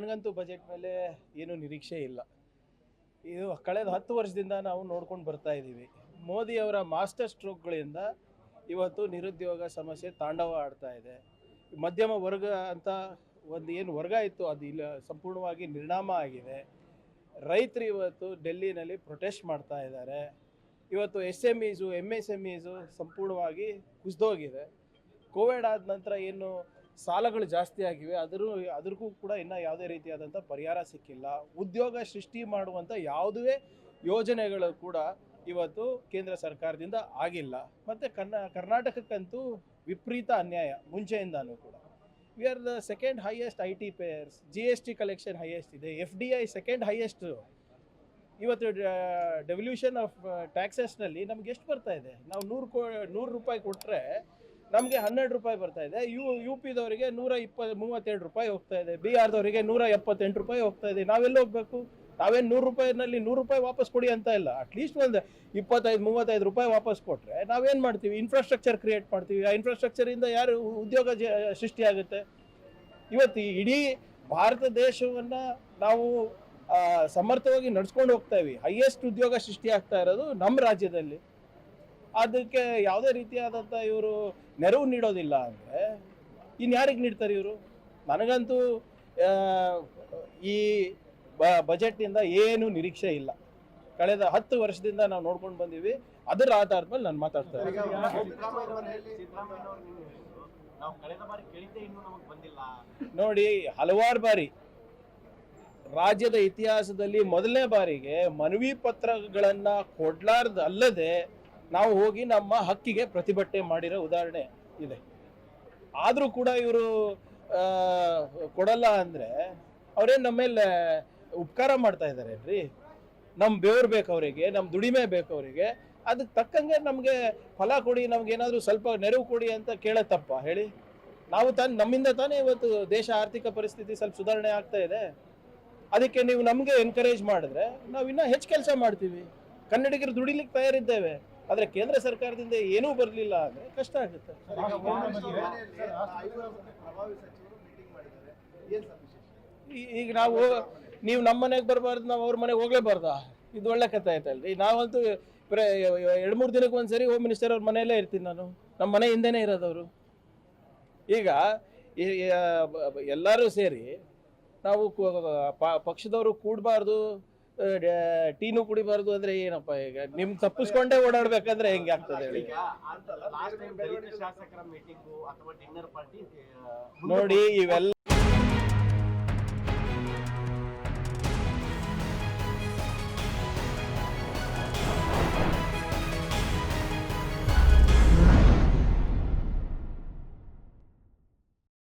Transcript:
ನನಗಂತೂ ಬಜೆಟ್ ಮೇಲೆ ಏನೂ ನಿರೀಕ್ಷೆ ಇಲ್ಲ. ಇದು ಕಳೆದ ಹತ್ತು ವರ್ಷದಿಂದ ನಾವು ನೋಡ್ಕೊಂಡು ಬರ್ತಾ ಇದ್ದೀವಿ ಮೋದಿಯವರ ಮಾಸ್ಟರ್ ಸ್ಟ್ರೋಕ್ಗಳಿಂದ ಇವತ್ತು ನಿರುದ್ಯೋಗ ಸಮಸ್ಯೆ ತಾಂಡವ ಆಡ್ತಾ ಇದೆ. ಮಧ್ಯಮ ವರ್ಗ ಅಂತ ಒಂದು ಏನು ವರ್ಗ ಇತ್ತು, ಅದು ಇಲ್ಲ, ಸಂಪೂರ್ಣವಾಗಿ ನಿರ್ಣಾಮ ಆಗಿದೆ. ರೈತರು ಇವತ್ತು ಡೆಲ್ಲಿನಲ್ಲಿ ಪ್ರೊಟೆಸ್ಟ್ ಮಾಡ್ತಾ ಇದ್ದಾರೆ. ಇವತ್ತು S M is M S M is ಸಂಪೂರ್ಣವಾಗಿ ಕುಸಿದೋಗಿದೆ. ಕೋವಿಡ್ ಆದ ನಂತರ ಏನು ಸಾಲಗಳು ಜಾಸ್ತಿ ಆಗಿವೆ, ಅದರ ಅದಕ್ಕೂ ಕೂಡ ಇನ್ನೂ ಯಾವುದೇ ರೀತಿಯಾದಂಥ ಪರಿಹಾರ ಸಿಕ್ಕಿಲ್ಲ. ಉದ್ಯೋಗ ಸೃಷ್ಟಿ ಮಾಡುವಂಥ ಯಾವುದೇ ಯೋಜನೆಗಳು ಕೂಡ ಇವತ್ತು ಕೇಂದ್ರ ಸರ್ಕಾರದಿಂದ ಆಗಿಲ್ಲ. ಮತ್ತು ಕನ್ನ ಕರ್ನಾಟಕಕ್ಕಂತೂ ವಿಪರೀತ ಅನ್ಯಾಯ, ಮುಂಚೆಯಿಂದನೂ ಕೂಡ. We are the second highest I T payers G S T collection highest ಇದೆ F D I second highest ಇವತ್ತು ಡೆವಲ್ಯೂಷನ್ ಆಫ್ ಟ್ಯಾಕ್ಸಸ್ನಲ್ಲಿ ನಮ್ಗೆ ಎಷ್ಟು ಬರ್ತಾ ಇದೆ? ನಾವು ನೂರು ಕೋ, ನೂರು ರೂಪಾಯಿ ಕೊಟ್ಟರೆ ನಮಗೆ ಹನ್ನೆರಡು ರೂಪಾಯಿ ಬರ್ತಾ ಇದೆ. ಯು ಯು ಪಿದವರಿಗೆ ನೂರ ಇಪ್ಪ ಮೂವತ್ತೆರಡು ರೂಪಾಯಿ ಹೋಗ್ತಾ ಇದೆ. ಬಿ ಆರ್ದವರಿಗೆ ನೂರ ಎಪ್ಪತ್ತೆಂಟು ರೂಪಾಯಿ ಹೋಗ್ತಾ ಇದೆ. ನಾವೆಲ್ಲ ಹೋಗ್ಬೇಕು? ನಾವೇನು ನೂರು ರೂಪಾಯಿನಲ್ಲಿ ನೂರು ರೂಪಾಯಿ ವಾಪಸ್ ಕೊಡಿ ಅಂತ ಇಲ್ಲ. ಅಟ್ಲೀಸ್ಟ್ ಒಂದು ಇಪ್ಪತ್ತೈದು, ಮೂವತ್ತೈದು ರೂಪಾಯಿ ವಾಪಸ್ ಕೊಟ್ಟರೆ ನಾವೇನು ಮಾಡ್ತೀವಿ? ಇನ್ಫ್ರಾಸ್ಟ್ರಕ್ಚರ್ ಕ್ರಿಯೇಟ್ ಮಾಡ್ತೀವಿ. ಆ ಇನ್ಫ್ರಾಸ್ಟ್ರಕ್ಚರಿಂದ ಯಾರು ಉದ್ಯೋಗ ಜ ಸೃಷ್ಟಿಯಾಗುತ್ತೆ ಇವತ್ತು ಇಡೀ ಭಾರತ ದೇಶವನ್ನು ನಾವು ಸಮರ್ಥವಾಗಿ ನಡ್ಸ್ಕೊಂಡು ಹೋಗ್ತಾ ಇವಿ ಹೈಯೆಸ್ಟ್ ಉದ್ಯೋಗ ಸೃಷ್ಟಿ ಆಗ್ತಾ ಇರೋದು ನಮ್ಮ ರಾಜ್ಯದಲ್ಲಿ. ಅದಕ್ಕೆ ಯಾವುದೇ ರೀತಿಯಾದಂಥ ಇವರು ನೆರವು ನೀಡೋದಿಲ್ಲ ಅಂದರೆ ಇನ್ನು ಯಾರಿಗೆ ನೀಡ್ತಾರೆ ಇವರು? ನನಗಂತೂ ಈ ಬಜೆಟ್ನಿಂದ ಏನು ನಿರೀಕ್ಷೆ ಇಲ್ಲ. ಕಳೆದ ಹತ್ತು ವರ್ಷದಿಂದ ನಾವು ನೋಡ್ಕೊಂಡು ಬಂದೀವಿ. ಅದರ ಆಧಾರದ ಮೇಲೆ ನಾನು ಮಾತಾಡ್ತಾ ಇದ್ದೀನಿ ನಾವು ಕಳೆದ ಬಾರಿ ಕೇಳಿದ್ದೆ ಇನ್ನೂ ನಮಗೆ ಬಂದಿಲ್ಲ ನೋಡಿ, ಹಲವಾರು ಬಾರಿ ರಾಜ್ಯದ ಇತಿಹಾಸದಲ್ಲಿ ಮೊದಲನೇ ಬಾರಿಗೆ ಮನವಿ ಪತ್ರಗಳನ್ನ ಕೊಡ್ಲಾರ್ದ ಅಲ್ಲದೆ ನಾವು ಹೋಗಿ ನಮ್ಮ ಹಕ್ಕಿಗೆ ಪ್ರತಿಭಟನೆ ಮಾಡಿರೋ ಉದಾಹರಣೆ ಇದೆ. ಆದರೂ ಕೂಡ ಇವರು ಕೊಡಲ್ಲ ಅಂದರೆ ಅವರೇನು ನಮ್ಮ ಮೇಲೆ ಉಪಕಾರ ಮಾಡ್ತಾ ಇದ್ದಾರೆ ರೀ ನಮ್ಮ ಬೆವರು ಬೇಕು ಅವರಿಗೆ ನಮ್ಮ ದುಡಿಮೆ ಬೇಕು ಅವರಿಗೆ ಅದಕ್ಕೆ ತಕ್ಕಂಗೆ ನಮಗೆ ಫಲ ಕೊಡಿ ನಮಗೇನಾದರೂ ಸ್ವಲ್ಪ ನೆರವು ಕೊಡಿ ಅಂತ ಕೇಳೋ ತಪ್ಪ, ಹೇಳಿ? ನಾವು ತಾನು, ನಮ್ಮಿಂದ ತಾನೇ ಇವತ್ತು ದೇಶ ಆರ್ಥಿಕ ಪರಿಸ್ಥಿತಿ ಸ್ವಲ್ಪ ಸುಧಾರಣೆ ಆಗ್ತಾ ಇದೆ. ಅದಕ್ಕೆ ನೀವು ನಮಗೆ ಎನ್ಕರೇಜ್ ಮಾಡಿದ್ರೆ ನಾವು ಇನ್ನೂ ಹೆಚ್ಚು ಕೆಲಸ ಮಾಡ್ತೀವಿ. ಕನ್ನಡಿಗರು ದುಡಿಲಿಕ್ಕೆ ತಯಾರಿದ್ದೇವೆ. ಆದರೆ ಕೇಂದ್ರ ಸರ್ಕಾರದಿಂದ ಏನೂ ಬರಲಿಲ್ಲ ಅಂದರೆ ಕಷ್ಟ ಆಗುತ್ತೆ. ಈಗ ನಾವು, ನೀವು ನಮ್ಮ ಮನೆಗೆ ಬರಬಾರ್ದು, ನಾವು ಅವ್ರ ಮನೆಗೆ ಹೋಗ್ಲೇಬಾರ್ದಾ? ಇದು ಒಳ್ಳೆ ಕಥೆ ಆಯ್ತಲ್ರಿ ನಾವಂತೂ ಬರೀ ಎರಡು ಮೂರು ದಿನಕ್ಕೆ ಒಂದ್ಸರಿ ಹೋಮ್ ಮಿನಿಸ್ಟರ್ ಅವ್ರ ಮನೆಯಲ್ಲೇ ಇರ್ತೀನಿ ನಾನು. ನಮ್ಮ ಮನೆ ಹಿಂದೆನೇ ಇರೋದವರು ಈಗ ಎಲ್ಲರೂ ಸೇರಿ ನಾವು ಪಕ್ಷದವರು ಕೂಡಬಾರ್ದು ಟೀನು ಕುಡಿಬಾರ್ದು ಅಂದ್ರೆ ಏನಪ್ಪ ಈಗ? ನಿಮ್ ತಪ್ಪಿಸ್ಕೊಂಡೇ ಓಡಾಡ್ಬೇಕಂದ್ರೆ ಹೆಂಗೆ ಆಗ್ತದೆ ಹೇಳಿ? ನೋಡಿ ಇವೆಲ್ಲ